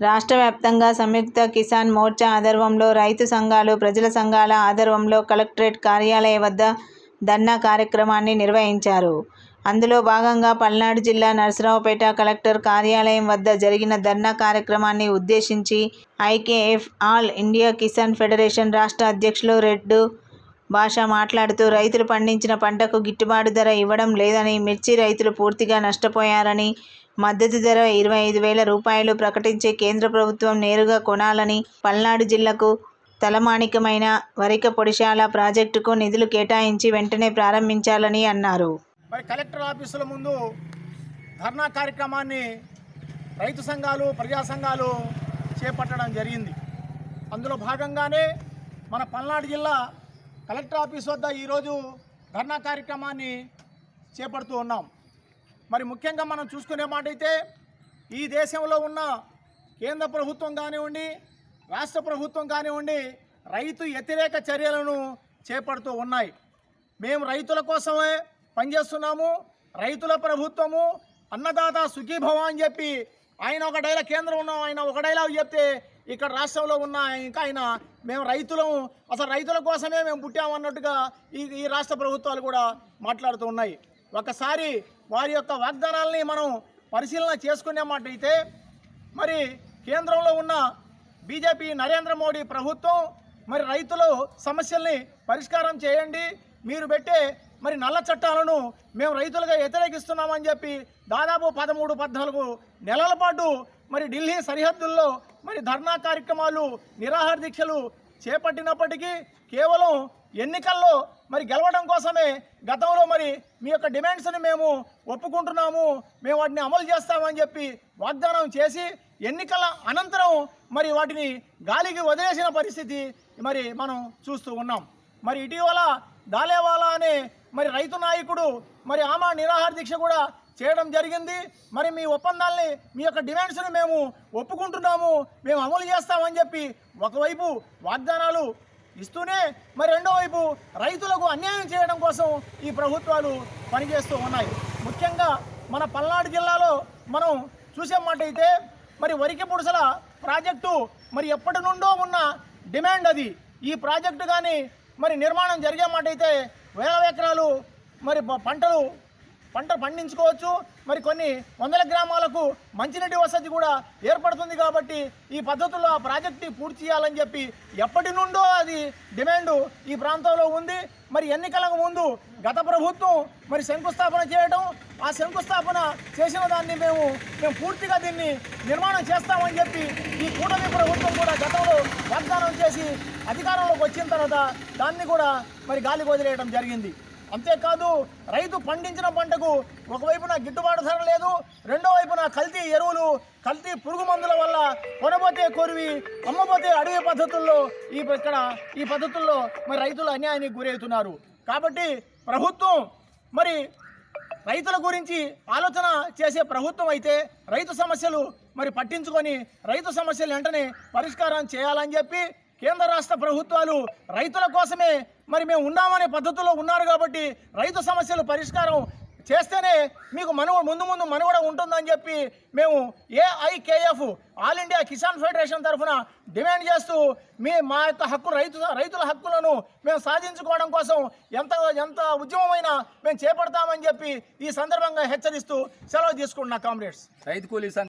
రాష్ట్ర వ్యాప్తంగా సంయుక్త కిసాన్ మోర్చా ఆధ్వర్యంలో రైతు సంఘాలు, ప్రజల సంఘాల ఆధ్వర్యంలో కలెక్టరేట్ కార్యాలయ వద్ద ధర్నా కార్యక్రమాన్ని నిర్వహించారు. అందులో భాగంగా పల్నాడు జిల్లా నరసరావుపేట కలెక్టర్ కార్యాలయం వద్ద జరిగిన ధర్నా కార్యక్రమాన్ని ఉద్దేశించి IKF all India Kisan federation రాష్ట్ర అధ్యక్షులు రెడ్డు భాష మాట్లాడుతూ రైతులు పండించిన పంటకు గిట్టుబాటు ధర ఇవ్వడం లేదని, మిర్చి రైతులు పూర్తిగా నష్టపోయారని, మద్దతు ధర ఇరవై ఐదు వేల రూపాయలు ప్రకటించే కేంద్ర ప్రభుత్వం నేరుగా కొనాలని, పల్నాడు జిల్లాకు తలమానికమైన వరికపొడిశాల ప్రాజెక్టుకు నిధులు కేటాయించి వెంటనే ప్రారంభించాలని అన్నారు. మరి కలెక్టర్ ఆఫీసుల ముందు ధర్నా కార్యక్రమాన్ని రైతు సంఘాలు ప్రజా సంఘాలు చేపట్టడం జరిగింది అందులో భాగంగానే మన పల్నాడు జిల్లా కలెక్టర్ ఆఫీస్ వద్ద ఈరోజు ధర్నా కార్యక్రమాన్ని చేపడుతూ ఉన్నాం. మరి ముఖ్యంగా మనం చూసుకునే మాట అయితే ఈ దేశంలో ఉన్న కేంద్ర ప్రభుత్వం కానివ్వండి రాష్ట్ర ప్రభుత్వం కానివ్వండి రైతు వ్యతిరేక చర్యలను చేపడుతూ ఉన్నాయి. మేము రైతుల కోసమే పనిచేస్తున్నాము రైతుల ప్రభుత్వము అన్నదాత సుఖీభవ అని చెప్పి ఆయన ఒక డైలాగ్ కేంద్రం ఉన్న ఆయన ఒక డైలాగ్ చెప్తే ఇక్కడ రాష్ట్రంలో ఉన్న ఇంకా ఆయన మేము రైతులం అసలు రైతుల కోసమే మేము పుట్టామన్నట్టుగా ఈ ఈ రాష్ట్ర ప్రభుత్వాలు కూడా మాట్లాడుతూ ఉన్నాయి. ఒకసారి వారి యొక్క వాగ్దానాలని మనం పరిశీలన చేసుకునే మాట అయితే మరి కేంద్రంలో ఉన్న బీజేపీ నరేంద్ర మోడీ ప్రభుత్వం మరి రైతులు సమస్యల్ని పరిష్కారం చేయండి. మీరు పెట్టే మరి నల్ల చట్టాలను మేము రైతులుగా వ్యతిరేకిస్తున్నామని చెప్పి దాదాపు పదమూడు పద్నాలుగు నెలల పాటు మరి ఢిల్లీ సరిహద్దుల్లో మరి ధర్నా కార్యక్రమాలు నిరాహార దీక్షలు చేపట్టినప్పటికీ కేవలం ఎన్నికల్లో మరి గెలవడం కోసమే గతంలో మరి మీ యొక్క డిమాండ్స్ని మేము ఒప్పుకుంటున్నాము మేము వాటిని అమలు చేస్తామని చెప్పి వాగ్దానం చేసి ఎన్నికల అనంతరం మరి వాటిని గాలికి వదిలేసిన పరిస్థితి మరి మనం చూస్తూ ఉన్నాం. మరి ఇటీవల దాలేవాలా అనే మరి రైతు నాయకుడు మరి ఆమా నిరాహార దీక్ష కూడా చేయడం జరిగింది. మరి మీ ఒప్పందాల్ని మీ యొక్క డిమాండ్స్ని మేము ఒప్పుకుంటున్నాము మేము అమలు చేస్తామని చెప్పి ఒకవైపు వాగ్దానాలు ఇస్తూనే మరి రెండో వైపు రైతులకు అన్యాయం చేయడం కోసం ఈ ప్రభుత్వాలు పనిచేస్తూ ఉన్నాయి. ముఖ్యంగా మన పల్నాడు జిల్లాలో మనం చూసే అయితే మరి వరికి పుడుసల ప్రాజెక్టు మరి ఎప్పటి నుండో ఉన్న డిమాండ్ అది. ఈ ప్రాజెక్టు కానీ మరి నిర్మాణం జరిగే మాట అయితే వేల ఎకరాలు మరి పంటలు పంట పండించుకోవచ్చు. మరి కొన్ని వందల గ్రామాలకు మంచినీటి వసతి కూడా ఏర్పడుతుంది కాబట్టి ఈ పద్ధతుల్లో ఆ ప్రాజెక్ట్ని పూర్తి చేయాలని చెప్పి ఎప్పటి నుండో అది డిమాండ్ ఈ ప్రాంతంలో ఉంది. మరి ఎన్నికలకు ముందు గత ప్రభుత్వం మరి శంకుస్థాపన చేయడం ఆ శంకుస్థాపన చేసిన దాన్ని మేము మేము పూర్తిగా దీన్ని నిర్మాణం చేస్తామని చెప్పి ఈ కూటమి ప్రభుత్వం కూడా గతంలో వాగ్దానం చేసి అధికారంలోకి వచ్చిన తర్వాత దాన్ని కూడా మరి గాలి వదిలేయడం జరిగింది. అంతేకాదు రైతు పండించిన పంటకు ఒకవైపున గిట్టుబాటు ధర లేదు రెండో వైపున కల్తీ ఎరువులు కల్తీ పురుగు మందుల వల్ల కొనబోతే కొరివి అమ్మబోతే అడవి పద్ధతుల్లో ఈ ఇక్కడ ఈ పద్ధతుల్లో మరి రైతులు అన్యాయానికి గురవుతున్నారు. కాబట్టి ప్రభుత్వం మరి రైతుల గురించి ఆలోచన చేసే ప్రభుత్వం అయితే రైతు సమస్యలు మరి పట్టించుకొని రైతు సమస్యలు వెంటనే పరిష్కారం చేయాలని చెప్పి కేంద్ర రాష్ట్ర ప్రభుత్వాలు రైతుల కోసమే మరి మేము ఉన్నామనే పద్ధతిలో ఉన్నారు కాబట్టి రైతు సమస్యలు పరిష్కారం చేస్తేనే మీకు మనవ ముందు ముందు మనుగడ ఉంటుందని చెప్పి మేము AIKF all India Kisan federation తరఫున డిమాండ్ చేస్తూ మీ మా యొక్క హక్కు రైతు రైతుల హక్కులను మేము సాధించుకోవడం కోసం ఎంత ఎంత ఉద్యమమైనా మేము చేపడతామని చెప్పి ఈ సందర్భంగా హెచ్చరిస్తూ సెలవు తీసుకుంటున్నా కామ్రేడ్స్. రైతు కూలీ